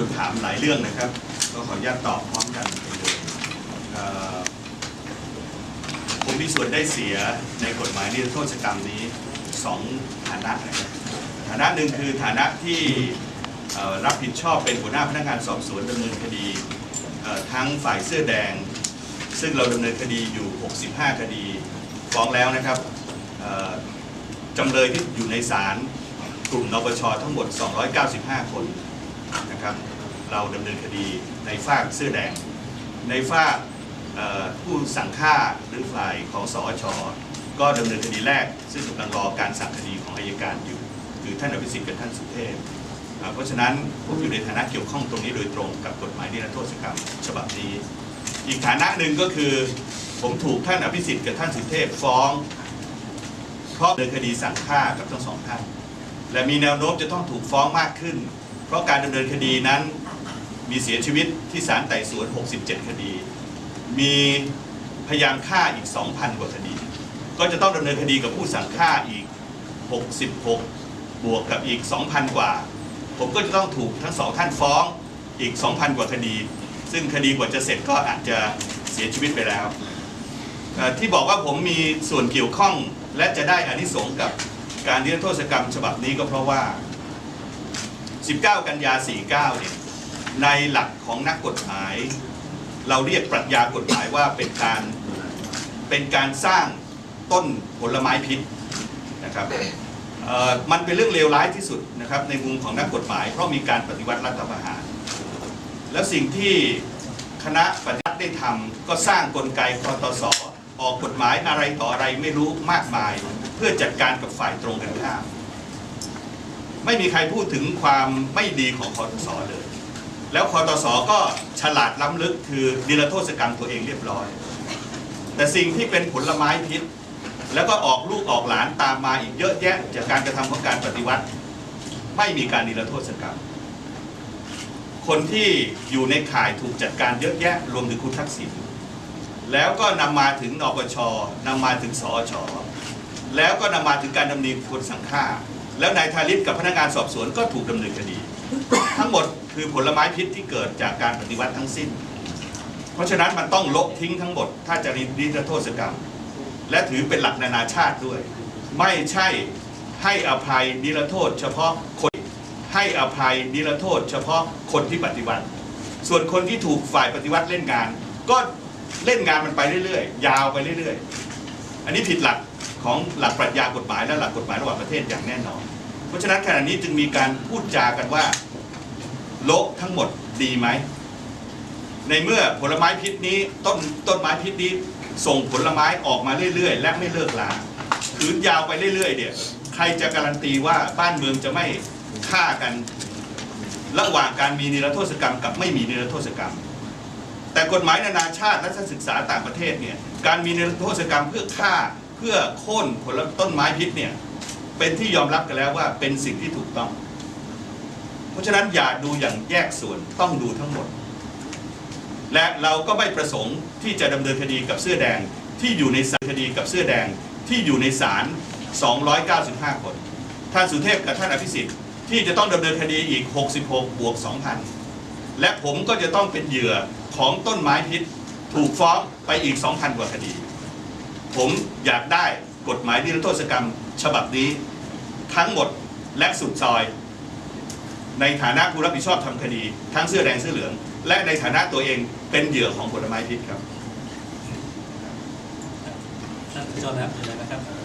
วนถามหลายเรื่องนะครับ ก็ขออนุญาตตอบพร้อมกันไปเลยผมมีส่วนได้เสียในกฎหมายนิรโทษกรรมนี้สองฐานะนะครับฐานะหนึ่งคือฐานะที่รับผิดชอบเป็นหัวหน้าพนักงานสอบสวนดำเนินคดีทั้งฝ่ายเสื้อแดง ซึ่งเราดำเนินคดีอยู่ 65 คดีฟ้องแล้วนะครับจำเลยที่อยู่ในศาลกลุ่มนปชทั้งหมด 295 คนนะครับ เราดำเนินคดีในฝ้าเสื้อแดง ในฝ้าผู้สั่งฆ่าหรือฝ่ายของสอชก็ดำเนินคดีแรก ซึ่งกำลังรอการสั่งคดีของอายการอยู่ คือท่านอภิสิทธิ์กับท่านสุเทพเพราะฉะนั้นผมอยู่ในฐานะเกี่ยวข้องตรงนี้โดยตรงกับกฎหมายนิรโทษกรรมฉบับนี้ อีกฐานะหนึ่งก็คือ ผมถูกท่านอภิสิทธิ์กับท่านสุเทพฟ้อง เพราะดำเนินคดีสั่งฆ่ากับทั้งสองท่าน และมีแนวโน้มจะต้องถูกฟ้องมากขึ้น เพราะการดำเนินคดีนั้น มีเสียชีวิตที่ศาลไต่สวน 67 คดี มีพยายามฆ่าอีก 2,000 กว่าคดี ก็จะต้องดำเนินคดีกับผู้สั่งฆ่าอีก 66 บวกกับอีก 2,000 กว่า ผมก็จะต้องถูกทั้งสองท่านฟ้องอีก 2,000 กว่าคดี ซึ่งคดีกว่าจะเสร็จก็อาจจะเสียชีวิตไปแล้ว ที่บอกว่าผมมีส่วนเกี่ยวข้องและจะได้อานิสงส์กับการนิรโทษกรรมฉบับนี้ก็เพราะว่า 19 กันยา 49 เนี่ย ในหลักของนักกฎหมาย เราเรียกปรัชญากฎหมายว่าเป็นการเป็นการสร้างต้นผลไม้พิษนะครับมันเป็นเรื่องเลวร้ายที่สุดนะครับในมุมของนักกฎหมาย เพราะมีการปฏิวัติรัฐประหาร แล้วสิ่งที่คณะปฏิวัติได้ทำก็สร้างกลไกคอตสออกกฎหมายอะไรต่ออะไรไม่รู้มากมาย เพื่อจัดการกับฝ่ายตรงกันข้าม ไม่มีใครพูดถึงความไม่ดีของคอตสเลย แล้วคอตสก็ฉลาดล้ำลึกคือนิรโทษกรรมตัวเองเรียบร้อย แต่สิ่งที่เป็นผลไม้พิษ แล้วก็ออกลูกออกหลานตามมาอีกเยอะแยะ จากการกระทำของการปฏิวัติ ไม่มีการนิรโทษกรรม คนที่อยู่ในข่ายถูกจัดการเยอะแยะ รวมถึงคุณทักษิณแล้วก็นำมาถึงนปชนำมาถึงสอชแล้วก็นำมาถึงการดำเนินคนสังฆา แล้วนายทาริศกับพนักงานสอบสวนก็ถูกดำเนินคดี ทั้งหมดคือผลไม้พิษที่เกิดจากการปฏิวัติทั้งสิ้น เพราะฉะนั้นมันต้องลบทิ้งทั้งหมด ถ้าจะนิรโทษกรรม และถือเป็นหลักนานาชาติด้วย ไม่ใช่ให้อภัยนิรโทษ เฉพาะคนให้อภัยนิรโทษ เฉพาะคนที่ปฏิวัติ ส่วนคนที่ถูกฝ่ายปฏิวัติเล่นงาน ก็เล่นงานมันไปเรื่อยๆ ยาวไปเรื่อยๆ อันนี้ผิดหลักของหลักปรัชญากฎหมายและหลักกฎหมายระหว่างประเทศอย่างแน่นอน เพราะฉะนั้นขณะนี้จึงมีการพูดจากันว่าโละทั้งหมดดีไหม ในเมื่อผลไม้พิษนี้ต้นต้นไม้พิษนี้ส่งผลไม้ออกมาเรื่อยๆ และไม่เลิกลาขืนยาวไปเรื่อยๆเนี่ยใครจะการันตีว่าบ้านเมืองจะไม่ฆ่ากัน ระหว่างการมีนิรโทษกรรมกับไม่มีนิรโทษกรรม แต่กฎหมายนานาชาติและศึกษาต่างประเทศเนี่ย การมีนิรโทษกรรมเพื่อฆ่าเพื่อโค่นผลต้นไม้พิษเนี่ยเป็นที่ยอมรับกันแล้วว่าเป็นสิ่งที่ถูกต้อง เพราะฉะนั้นอย่าดูอย่างแยกส่วนต้องดูทั้งหมด และเราก็ไม่ประสงค์ที่จะดำเนินคดีกับเสื้อแดงที่อยู่ในสารคดีกับเสื้อแดงที่อยู่ในศาล295 คน ท่านสุเทพกับท่านอภิสิทธิ์ที่จะต้องดำเนินคดีอีก 66 บวก 2,000 และผมก็จะต้องเป็นเหยื่อของต้นไม้พิษ ถูกฟ้องไปอีก 2,000 กว่าคดี ผมอยากได้กฎหมายนิรโทษกรรม ฉบับนี้ทั้งหมดและสุดซอย ในฐานะผู้รับผิดชอบทำคดี ทั้งเสื้อแดงเสื้อเหลือง และในฐานะตัวเองเป็นเหยื่อของผลไม้พิษครับท่านผู้ชมครับเชิญเลยนะครับ